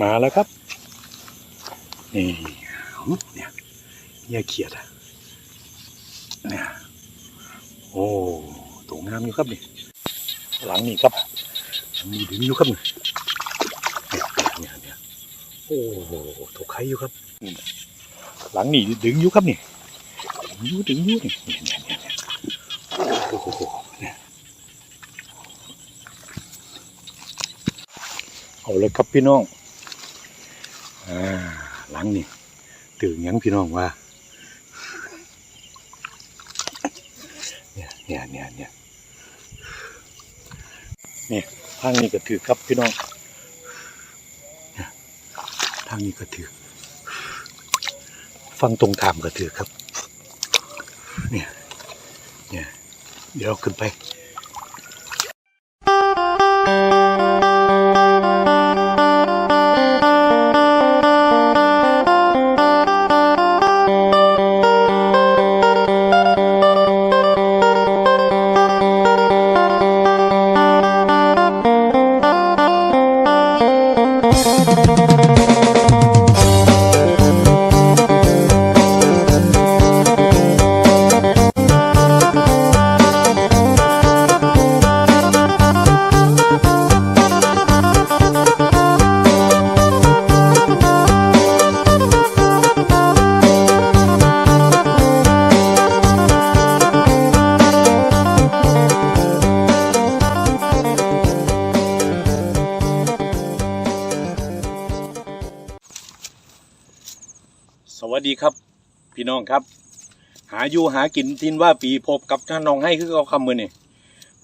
มาแล้วครับ นี่เนี่ยเนี่ยเขียดอะเนี่ยโอ้ตัวงามอยู่ครับนี่หลังนี่ครับหลังนี่ดึงอยู่ครับนี่เนี่ยเนี่ยโอ้ถูกใครอยู่ครับหลังนี่ดึงอยู่ครับนี่ดึงอยู่ดึงอยู่นี่เนี่ยเนี่ยเนี่ยโอ้โหเนี่ยเอาเลยครับพี่น้อง อ่าหลังนี่ตื่นยังพี่น้องว่าเนี่ยเนี่ยเนี่ยเนี่ยเนี่ยทางนี้ก็ถือครับพี่น้องเนี่ยทางนี้ก็ถือ ฟังตรงขามก็ถือครับ เนี่ยเนี่ยเดี๋ยวขึ้นไป องครับ หาอยู่หากินทินว่าปีพบกับท่านน้องให้คือเอาคำมือนี่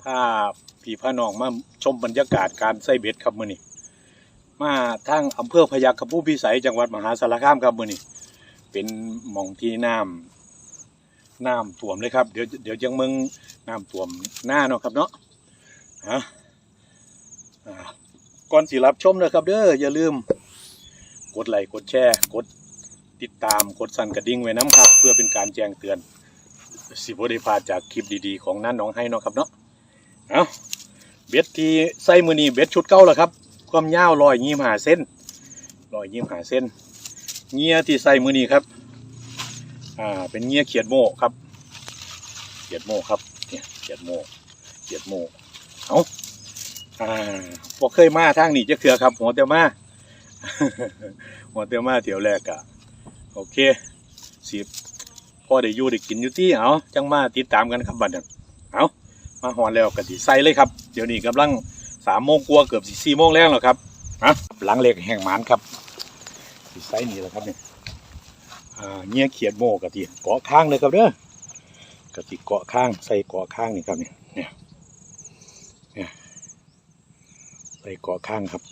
พาพี่พาน้องมาชมบรรยากาศการใส่เบ็ดครับมือนี่มาทางอำเภอพยัคฆภูพิสัยจังหวัดมหาสารคามครับมือนี่เป็นหมองที่น้ำน้ำท่วมเลยครับ เดี๋ยวเดี๋ยวจังเมืองน้ำท่วมหน้าเนาะครับเนาะฮะก่อนสิรับชมนะครับเด้ออย่าลืม กดไลค์กดแชร์กด ติดตามกดสั่นกระดิ่งไว้น้ำครับ เพื่อเป็นการแจ้งเตือน สิบได้พลาดจากคลิปดีๆ ของนั่นน้องให้นาะครับเนาะเอาเบ็ดที่ใส่มือนี้เบ็ดชุดเก้าแล้วครับ ความยาวลอยยี่หาเส้นลอยยี่หาเส้นเงี้ยที่ใส่มือนี้ครับอ่าเป็นเงี้ยเขียดโม่ครับ เขียดโม่ครับเนี่ยเขียดโม่เขียดโม่เอาอ่าพวกเคยมาทางนี้จะเคือครับ หัวเตียวมาหัวเตียวมาเที่ยวแรกอะ โอเคสิพ่อได้อยู่ได้กินอยู่ที่เอาจังมาติดตามกันครับบัดนั้นเอามาหอนแล้วกะสิใส่เลยครับ เดี๋ยวนี้กำลังสามโมงกว่าเกือบสิสี่โมงแล้วหรอครับฮะหลังเล็กแห่งหมานครับสิใส่นี่แหละครับเนี่ยเงี้ยเขียดโมกะทิเกาะข้างเลยครับเด้อกะทิเกาะข้างใส่เกาะข้างนี่ครับเนี่ยเนี่ยใส่เกาะข้างครับ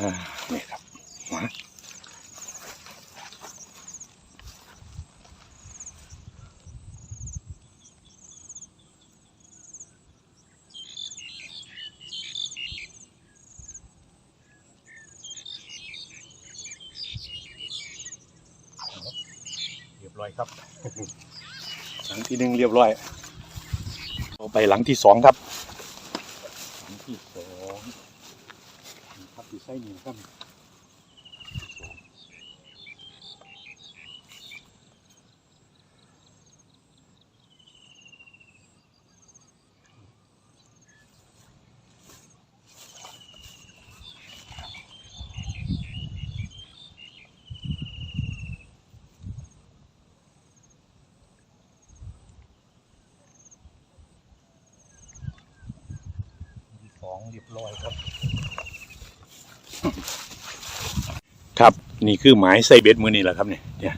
อ่านี่ครับมาเรียบร้อยครับหลังที่หนึ่งเรียบร้อยต่อไปหลังที่สองครับ หลังที่สอง นี่ครับที่ไส้นี่ครับ ที่สองเรียบร้อยครับ ครับ นี่คือหมายใส่เบ็ดมือนี่แหละครับเนี่ยเนี่ย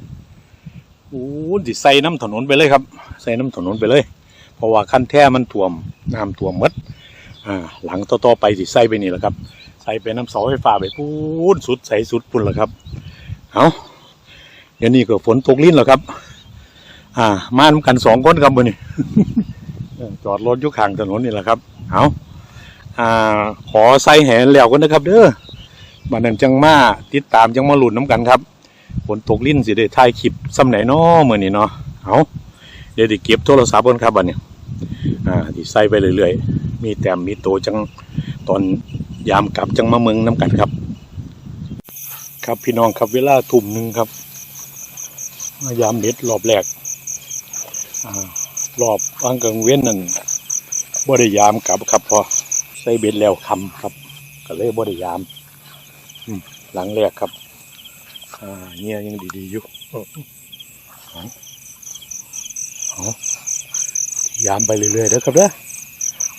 โอ้ดิใส่น้ำถนนไปเลยครับ ใส่น้ำถนนไปเลย เพราะว่าขั้นแท้มันท่วมน้ำท่วมมดอ่าหลังต่อๆไปสิใส่ไปนี่แหละครับ ใส่ไปน้ำเสาไฟฟ้าไปพูนสุดใส่สุดปุ่นแล้วครับเอาเดี๋ยวนี้ก็ฝนตกลิ้นแล้วครับ อ่า มาทำกันสองคนครับมือนี่จอดรถยู่ข้างถนนนี่แหละครับเอาอ่า ขอใส่แหนแล้วกันนะครับ เด้อ บันนั้นจังมาติดตามจังมาหลุนน้ำกันครับฝนตกลิ้นสิได้ถ่ายคลิปซ้ำไหนเนาะเมื่อนี้เนาะเอาเดี๋ยวดิเก็บโทรศัพท์กันครับบัดนี้อ่าที่ใส่ไปเรื่อยๆ มีแต้มมีโตจังตอนยามกลับจังมาเมืองน้ำกันครับ ครับพี่น้องครับเวลาทุ่มหนึ่งครับยามเบ็ดรอบแรกอ่ารอบวางกลางเว้นนั่นบ่ได้ยามกลับครับพอใส่เบ็ดแล้วคำครับ ก็เลยบ่ได้ยาม หลังแรกครับอ่าเงี้ยยังดีๆอยู่เอาเอาเอายามไปเรื่อยๆเด้อครับเด้อ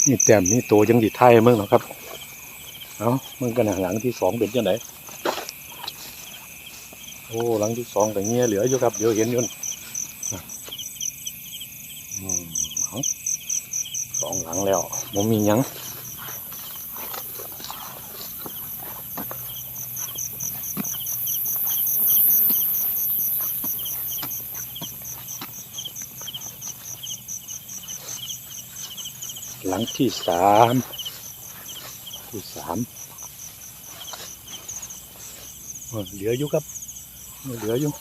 นี่แต้มนี่โตยังดีไทายมึงเนาะครับ เอามึงกันนะหลังที่สองเป็นยังไงโอ้หลังที่สองแต่เงี้ยเหลืออยู่ครับเดี๋ยวเห็นอยุ่นนะอืมเอาสองหลังแล้วมันมีหยัง หลังที่สามที่สามเหลืออยู่ครับเหลืออยู่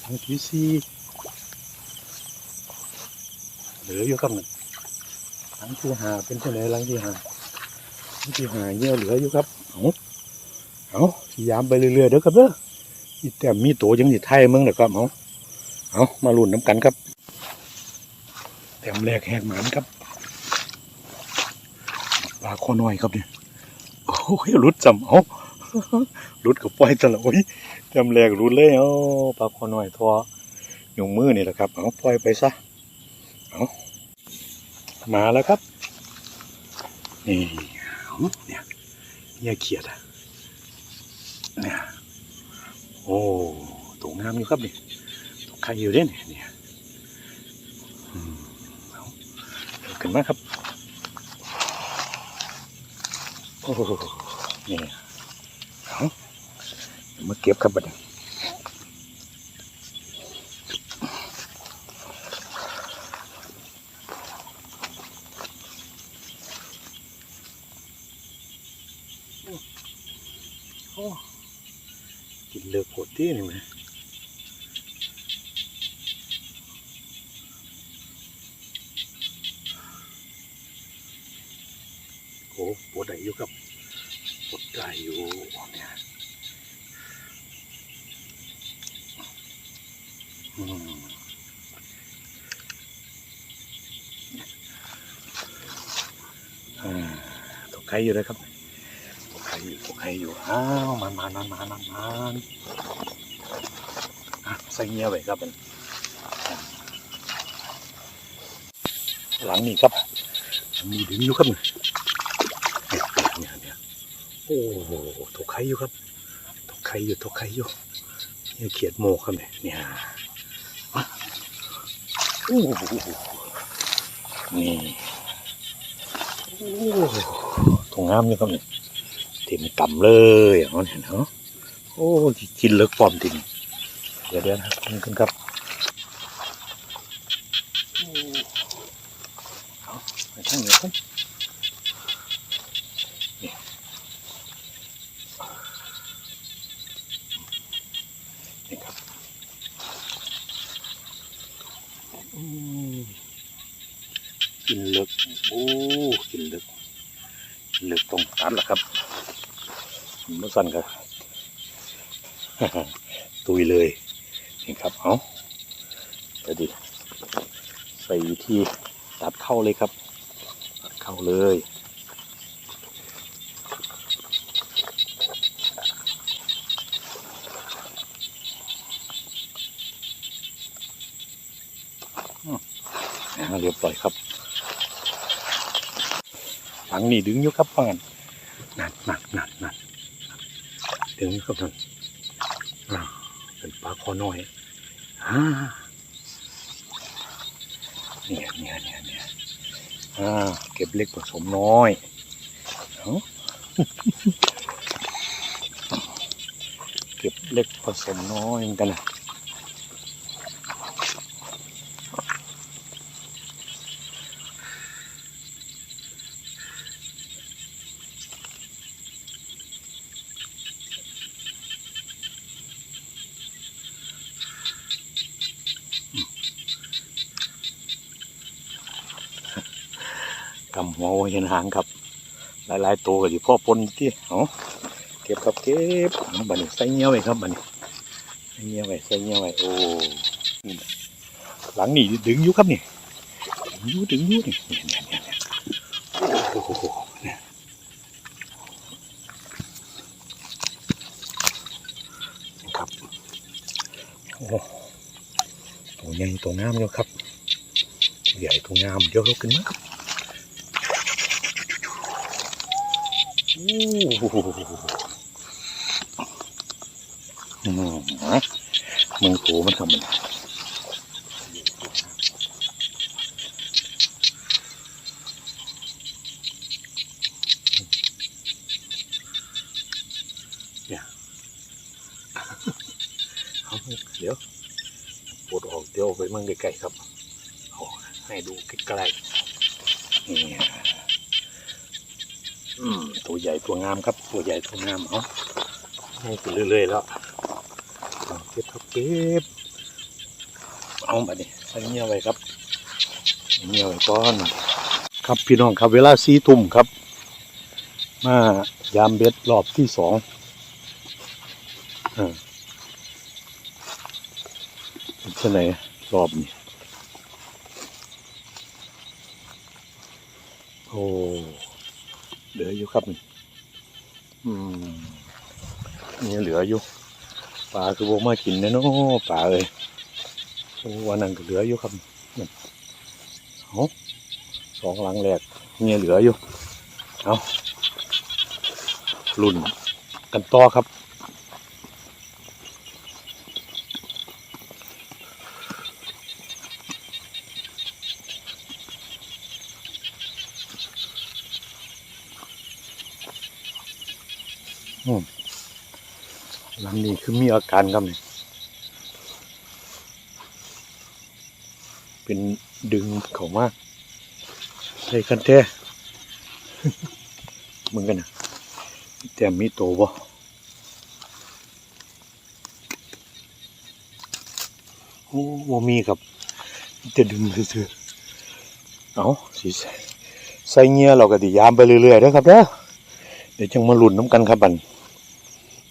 หลังที่สี่เหลืออยู่ครับนั่นหลังที่ห้าเป็นเท่ไหร่หลังที่ห้าหลังที่ห้าเนี่ยเหลืออยู่ครับเอาเอาพยายามไปเรื่อยๆเด้อครับเด้ออีแต่มีโตยังอยู่ไทยมึงเด้อครับเอา เอามาลุ่นน้ำกันครับแต้มแรกแหกหมานครับปลาคอน้อยครับเนี่ยโอ้ยรุดจำเอารุดกับปล่อยตลอดโอ้ยแต้มแรกรุดเลยเอาปลาคอน้อยทอหยงมือนี่แหละครับเอาปล่อยไปซะเอามาแล้วครับนี่เนี่ยเนี่ยเขียดอะเนี่ยโอ้ตรงน้ำอยู่ครับเนี่ย ใครอยู่เด่นเนี่ยอืมเอาเอาขึ้นมาครับ โอ้โหนี่เอาเดี๋ยวมาเก็บครับบัดนี้โอ้กินเลือกโคตรที่นี่ไหม ปวดไหนอยู่ครับปวดไหลอยู่เนี่ยอืมอ่าตกไข่อยู่เลยครับตกไข่อยู่ตกไข่อยู่อ้าวมันมันมันมันมันมันใส่เงี้ยไว้ครับมันหลังนี้ครับมีดึงอยู่ครับเนี่ย โอ้โหตกไข่อยู่ครับตกไข่อยู่ตกไข่อยู่เนี่ยเขียดโมครับเนี่ยเนี่ยอ่โอ้โหนี่โอ้ตรงงามอยู่ครับเนี่ยเต็มกำเลยอย่างนั้นเห็นเนาะโอ้กินเลิกปลอมจริงเดี๋ยวเดี๋ยวนะครับนี่กันครับโอ้เอาไปทางนี้ครับ นี่ครับอืมกินเลึก โอ้ กินเลึกกินเลึกตรงตัดแหละครับเมื่อ สั่นครับ ตุยเลยนี่ครับเอาเดี๋ยวดิใส่วิธีตัดเข้าเลยครับ ตัดเข้าเลยเรียบร้อยครับฝังนี่ดึงอยู่ครับฟังกันนั่นนั่นนั่นนั่น ถึงครับท่านเป็นปลาคอน้อยฮ่าเนี่ยเนี่ยเนี่ยเนี่ยอ่าเก็บเล็กผสมน้อยเอาเก็บเล็กผสมน้อยเหมือนกันนะำหัว เห็นหางครับ หลายๆตัวก็อยู่พ่อปนที่เอาเก็บครับเก็บเอาบัดนี้ใส่เงี้ยวไว้ครับบัดนี้ใส่เงี้ยวไว้ใส่เงี้ยวไว้โอ้หลังนี่ดึงอยู่ครับนี่ดึงอยู่ดึงอยู่นี่เนี่ยเนี่ยเนี่ยเนี่ยโอ้โหเนี่ยครับโอ้ตัวใหญ่ตัวงามเยอะครับใหญ่ตัวงามเยอะขึ้นมากครับ โอ้โหอื มฮะมึงโผมันทำมันเนี่ยเดี๋ยวปวดออกเดี๋ยวไปมั่งไกลๆครับให้ดูใกล้ๆนี่ อืมตัวใหญ่ตัวงามครับ ตัวใหญ่ตัวงามเอาให้ไปเรื่อยๆแล้วเก็บครับเก็บเอามาดิใส่เงี้ยไว้ครับเงี้ยไว้ก่อน ครับพี่น้องครับเวลาสี่ทุ่มครับ มายามเบ็ดรอบที่สองอ่าเป็นเช่ไหนรอบนี้โอ้ เหลืออยู่ ครับนี่อืมนี่เหลืออยู่ปลาคือโบมากินนะเนาะปลาเลยวันนั้นก็เหลืออยู่ครับนี่เอาสองหลังแรกเนี่ยเหลืออยู่เอารุ่นกันต่อครับ หลังนี้คือมีอาการครับนี่เป็นดึงเขามากใส่กันแท้มึงกันนะแต่มีโตบ่โอ้บ่มีครับ จะดึงซื่อๆเอาสิใส่เงี้ยเราก็ติยามไปเรื่อยๆนะครับเด้อเดี๋ยวจังมาหลุนน้ำกันครับบัน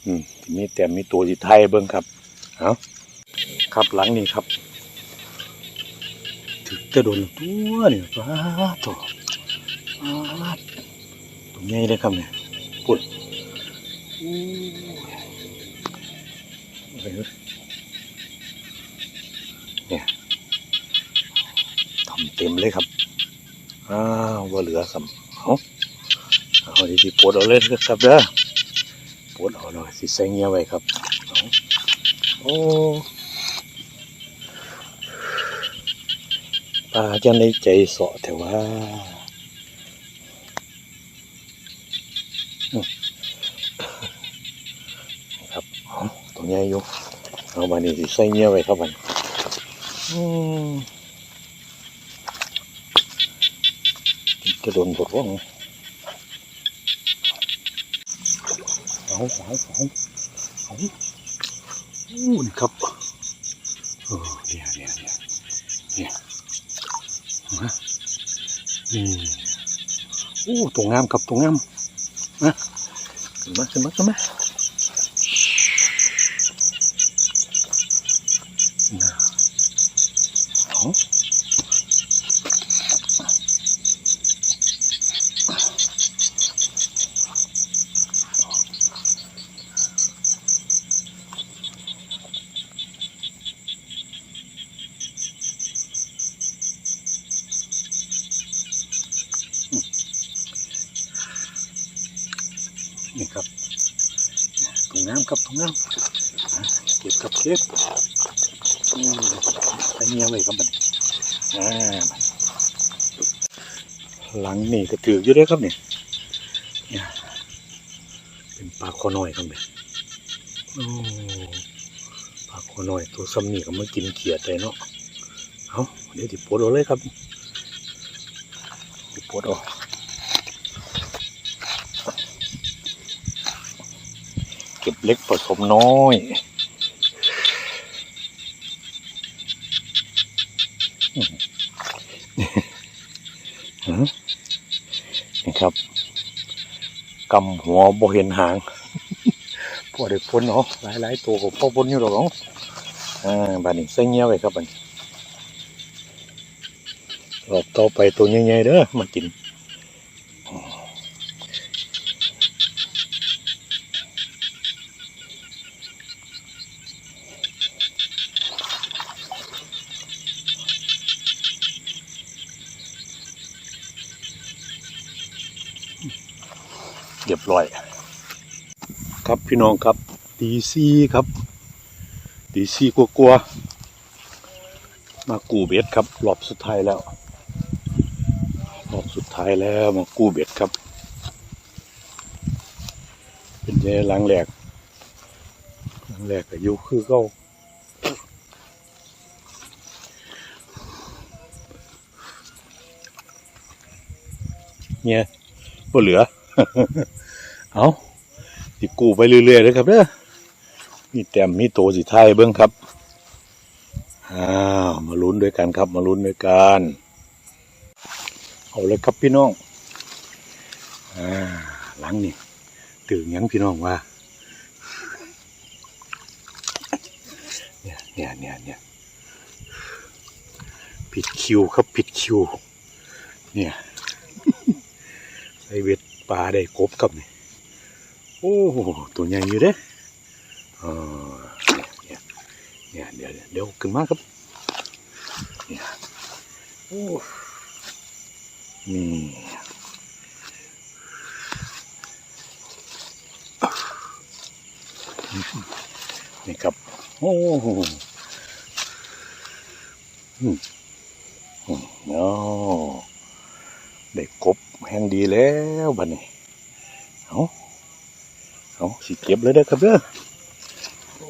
มีแต่มีตัวที่ไทยเบิ้งครับเอาครับหลังนี้ครับ ถึกจะโดนตัวเนี่ยป้าตัวป้าตัวใหญ่เลยครับเนี่ยปุ่นเว้ยเนี่ยทำเต็มเลยครับ อ้าวว่าเหลือสำเอาเอาดีๆปวดเอาเลยครับเด้อ ปวดเอาหน่อยสิใส่เงี้ยไว้ครับ โอ้ปลาจะในใจเสาะแต่ว่าครับตัวใหญ่อยู่เอามานี่สิใส่เงี้ยไว้ครับมันจะโดนบดว่าง เอาเอาเอาเอาอู้นี่ครับเออเนี่ยเนี่ยเนี่ยเนี่ยนะนี่อู้ตรงงามครับตรงงามนะขึ้นมาขึ้นมาขึ้นมา ตรงงามครับตรงามเก็บครับเก็บอืมใส่เงี้ยไว้ครับบันหลังนี่ก็ถืออยู่ด้วยครับเนี่ยเนี่ยเป็นปลาคอน้อยครับเนี่ยโอ้ปลาคอน้อยตัวซ้ำนี่ก็มากินเขียดเลยเนาะเอาเดี๋ยวติปวดเอาเลยครับปวดเอก เล็กผสมน้อยอืมฮะกำหัวบ่เห็นหางพอได้พ้นเนาะหลายหลายๆตัวก็พอพ้นอยู่หรอกเนาะอ่าบานนี้ใส่เงี้ยวไว้ครับบานรอบต่อไปตัวใหญ่ๆเด้อมากิน เรียบร้อย ครับ พี่น้องครับตีซีครับตีซีกลัวๆมากูเบ็ดครับรอบสุดท้ายแล้วรอบสุดท้ายแล้วมากูเบ็ดครับ เป็นไงหลังแหลกหลังแหลกก็อยู่คือเก็เนี่ยบ่เหลือ เอา ติกูไปเรื่อยๆเลยครับเด้อมีแต้มมีโตสิไทายเบิ้องครับอ้าวมาลุ้นด้วยกันครับ มาลุ้นด้วยกันเอาเลยครับพี่น้องอ่าหลังนี่ตื่นยังพี่น้องว่าเนี่ยเนี่ยเนี่ยเนี่ยผิดคิวครับผิดคิว เนี่ยไอเวทปลาได้กบครับนี่ โอ้โหตัวใหญ่อยู่เด้เออเนี่ยเนี่ยเดี๋ยวเดี๋ยวขึ้นมาครับเนี่ยโอ้นี่นี่ครับโอ้โหอืมอืมเนาะได้กบแห่งดีแล้วบัดนี้ เอาสิเก็บเลยเด้อครับเด้อโอ้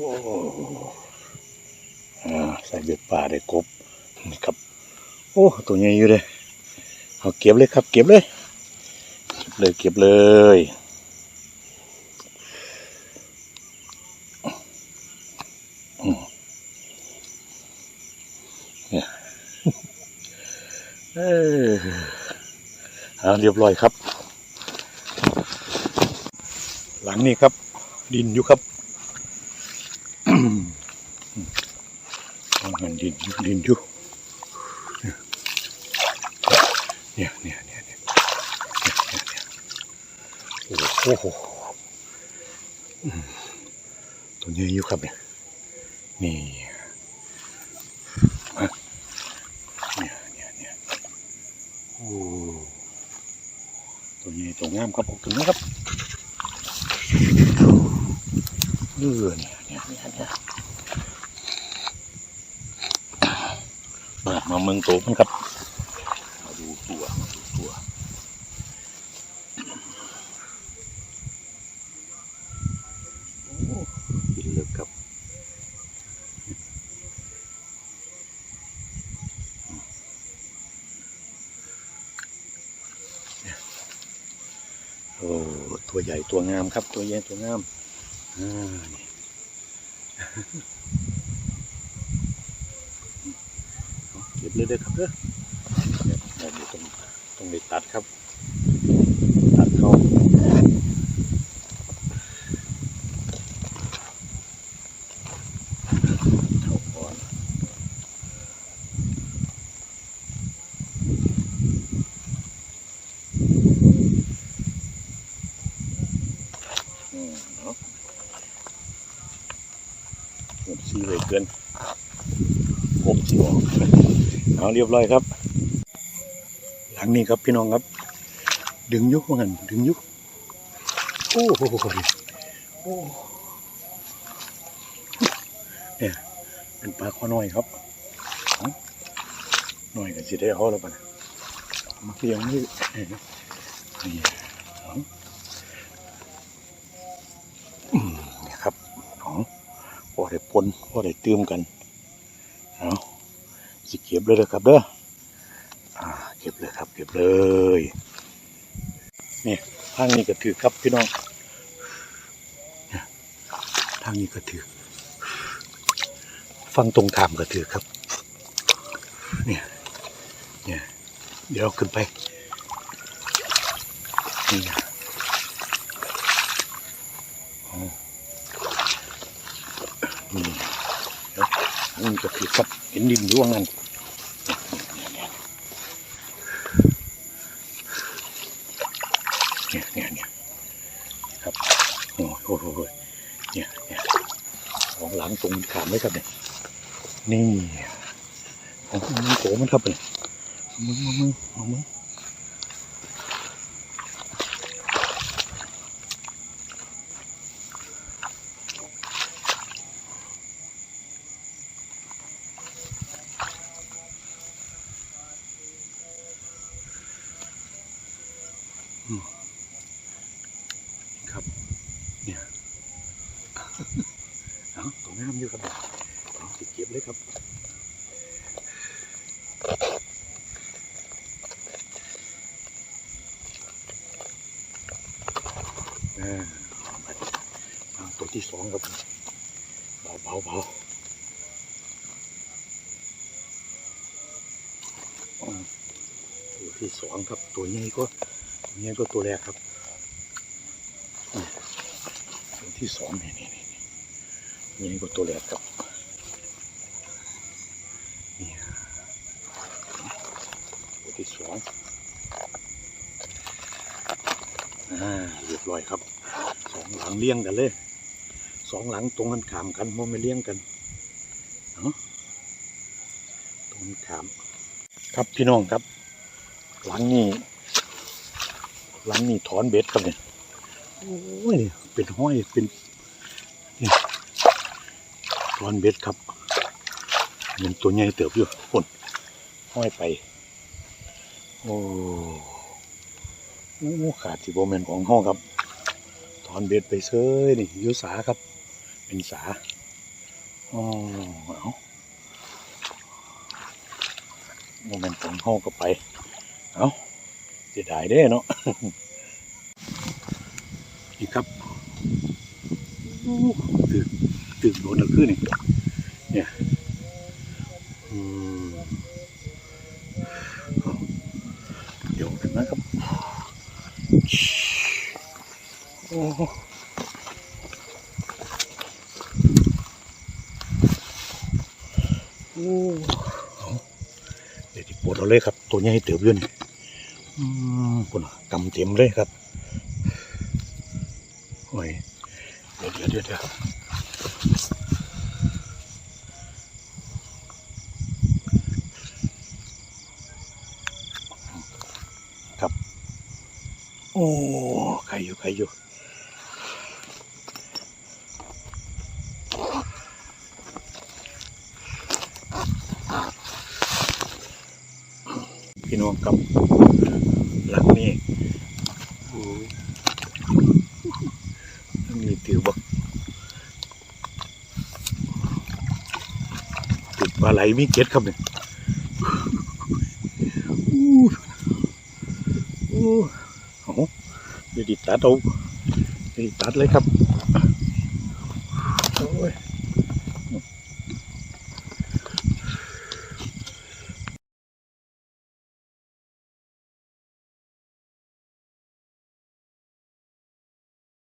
อ่าใส่เบ็ดป่าได้กบนี่ครับ โอ้ตัวใหญ่อยู่เลยเอาเก็บเลยครับ เก็บเลย เก็บเลยเก็บเลยเออเรียบร้อยครับ หลังนี้ครับ ดินอยู่ครับวางหันดินดินอยู่เนี่ยเนี่ยเนี่ยเนี่ยเนี่ยเนี่ยโอ้โหตัวใหญ่อยู่ครับเนี่ยนี่เนี่ยเนี่ยเนี่ยโอ้ตัวใหญ่ตัวงามครับออกถึงนะครับ เออเนี่ยเนี่ยเนี่ยมามาเมืองโตมันครับ มาดูตัวมาดูตัวกินเลิกครับโอ้ตัวใหญ่ตัวงามครับ ตัวใหญ่ตัวงาม เก็บเลยเด้อครับเด้อเดี๋ยวเดี๋ยวต้องต้องไปตัดครับ ตัดเข้าเข้าก่อนอืมเนาะ หมดซีเลยเกินหกสิบออก เรียบร้อยครับ หลังนี้ครับพี่น้องครับ ดึงยุกว่างันดึงยุกโอ้โหโอ้เนี่ยเป็นปลาข้อน้อยครับเอาหน่อยกันสิได้เอาแล้วปะนะมาเลี้ยงนี่นี่ครับเอาพอได้ปนพอได้ตื่มกันเอาสิเเก็บเลยนะครับเด้อเก็บเลยครับ เก็บเลย นี่ทางนี้ก็ถือครับพี่น้องทางนี้ก็ถือ ฟังตรงถามก็ถือครับ เนี่ย เนี่ย เดี๋ยวขึ้นไป นี่นะนี่นี่ก็ถือครับเห็นดินอยู่ว่างั้น ตรงขามไว้ครับเนี่ยนี่ของมันโกมันครับเนี่ยมึงมึงมึงมึงครับ เนี่ย เอาตรงน้ำอยู่ครับเอาสิเก็บเลยครับเอาไปเอตัวที่สองครับเบาเบาเบาอืมตัวที่สองครับตัวใหญ่ก็ตัวใหญ่ก็ตัวแรกครับ ตัวที่สองนี่นี่ นี่นี่ก็ตัวแรกครับนี่ตัวที่สองอ่าเรียบร้อยครับสองหลังเลี้ยงกันเลยสองหลังตรงกันขามกันมันไม่เลี้ยงกันเนาะตรงกันขาม ครับพี่น้องครับ หลังนี้หลังนี้ถอนเบ็ดครับเนี่ยโอ้ยเป็นห้อยเป็น ตอนเบ็ดครับมันตัวใหญ่เติบอยู่คนห้อยไป โอ้โอขาดสิโบแมนของห้องครับ ถอนเบ็ดไปเซยนี่ยุสาครับ เป็นสาอ๋อเอาโมเมนของห้องก็ไป เอาเสียดายเด้เนาะนี่ครับอู้ ตึกโดนตะขึ้นนี่เนี่ยอืมเอเดี๋ยวกันนะครับโอ้โอ้เอาเดี๋ยวที่ปวดเอาเลยครับ ตัวใหญ่เติบอยู่นี่อืมคนกำเต็มเลยครับโอ้ยเดี๋ยวเดี๋ยวเดี๋ยวเดี๋ยวครับ โอ้ ใครอยู่ใครอยู่พี่น้องครับหลังนี้โอ้ยมีติวบักติดปลาไหลมีเก็ดครับเนี่ยอู้ สาเดี๋ยวดิตัดเอาเดี๋ยวดิตัดเลยครับ